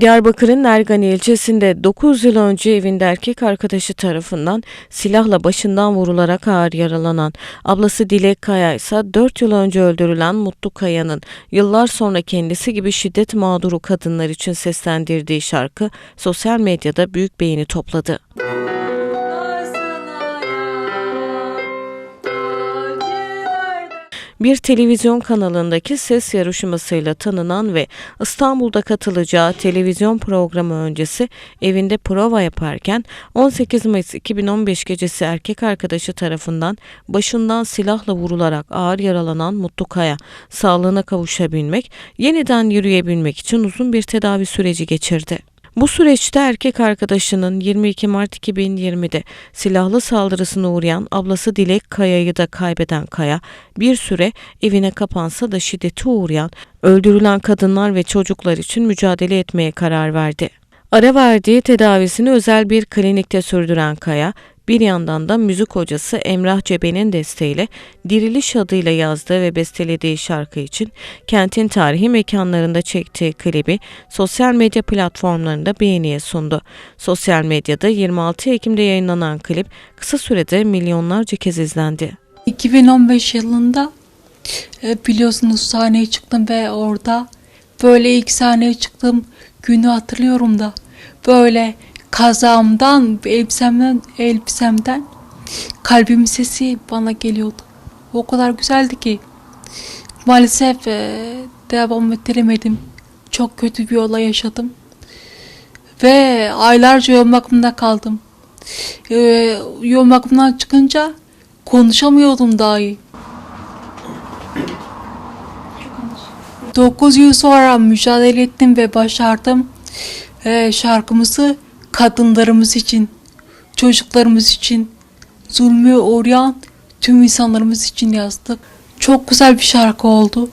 Diyarbakır'ın Ergani ilçesinde 9 yıl önce evinde erkek arkadaşı tarafından silahla başından vurularak ağır yaralanan, ablası Dilek Kaya ise 4 yıl önce öldürülen Mutlu Kaya'nın yıllar sonra kendisi gibi şiddet mağduru kadınlar için seslendirdiği şarkı sosyal medyada büyük beğeni topladı. Bir televizyon kanalındaki ses yarışmasıyla tanınan ve İstanbul'da katılacağı televizyon programı öncesi evinde prova yaparken 18 Mayıs 2015 gecesi erkek arkadaşı tarafından başından silahla vurularak ağır yaralanan Mutlu Kaya sağlığına kavuşabilmek, yeniden yürüyebilmek için uzun bir tedavi süreci geçirdi. Bu süreçte erkek arkadaşının 22 Mart 2020'de silahlı saldırısına uğrayan ablası Dilek Kaya'yı da kaybeden Kaya, bir süre evine kapansa da şiddete uğrayan, öldürülen kadınlar ve çocuklar için mücadele etmeye karar verdi. Ara verdiği tedavisini özel bir klinikte sürdüren Kaya, bir yandan da müzik hocası Emrah Cebe'nin desteğiyle Diriliş adıyla yazdığı ve bestelediği şarkı için kentin tarihi mekanlarında çektiği klibi sosyal medya platformlarında beğeniye sundu. Sosyal medyada 26 Ekim'de yayınlanan klip kısa sürede milyonlarca kez izlendi. 2015 yılında e, biliyorsunuz sahneye çıktım ve orada böyle ilk sahneye çıktığım günü hatırlıyorum da böyle kazağımdan, elbisemden, elbisemden kalbimin sesi bana geliyordu. O kadar güzeldi ki maalesef e, devam ettiremedim. Çok kötü bir olay yaşadım. Ve aylarca yoğun bakımda kaldım. E, yoğun bakımdan çıkınca konuşamıyordum dahi. 9 yıl sonra mücadele ettim ve başardım. Ee, şarkımızı kadınlarımız için, çocuklarımız için, zulmü uğrayan tüm insanlarımız için yazdık. Çok güzel bir şarkı oldu.